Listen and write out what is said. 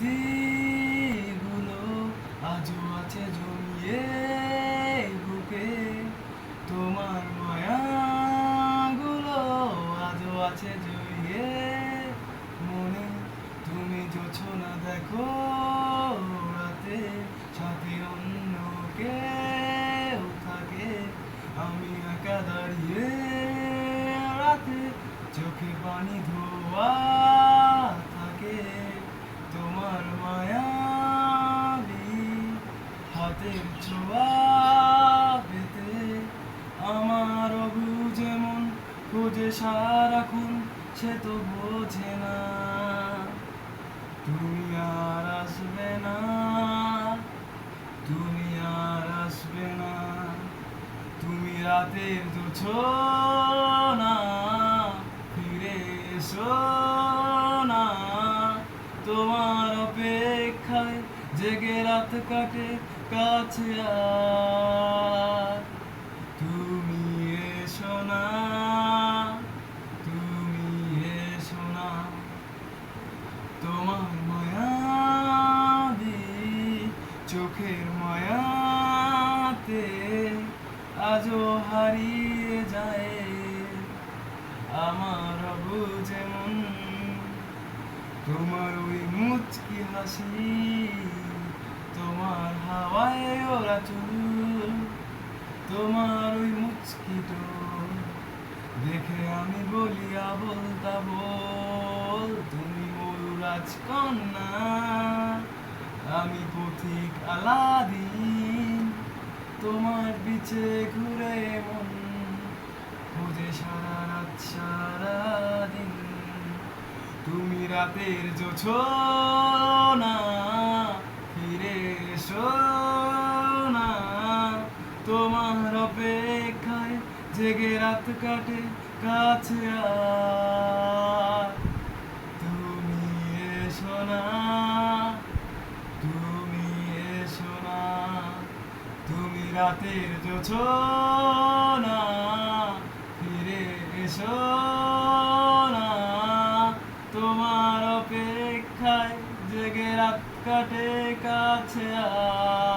স্মৃতিগুলো আজও আছে জমিয়ে বুকে। তোমার মায়াগুলো আজও আছে জড়িয়ে মনে তুমি যোছো না, দেখো রাতে সাথে অন্য কেউ থাকে। আমি একা দাঁড়িয়ে রাতে চোখে পানি ধোয়া থাকে তোমার মায়াবি হাতের ছোঁয়া পেতে আমার বুঝে মন খুঁজে সারাক্ষণ সে তো বোঝে না। তুমি আর আসবে না, তুমি আর আসবে না। তুমি রাতের না ফিরে এসো না। তোমার অপেক্ষায় জেগে রাত কাটে কাছে আর চোখের মায়াতে আজও হারিয়ে যায়? আমার বুঝে মন তোমার ওই মুচকি হাসি, তোমার হাওয়ায় ওরা চুল, তোমার ওই মুচকি দেখে আমি বলি আবল তাবল তুমি ময়ূরাজ কন্যা। আমি পথিক আলাদিন, তোমার বিচে ঘুরে মন খুঁজে সারা রাত, সারা দিন। তুমি রাতের জোছো না, ফিরে এসো না। তোমার অপেক্ষায় জেগে রাত কাটে কাছে আর রাতের জোছো না ফিরে এসো না। তোমার অপেক্ষায় জেগে রাত কাটে কাছে আর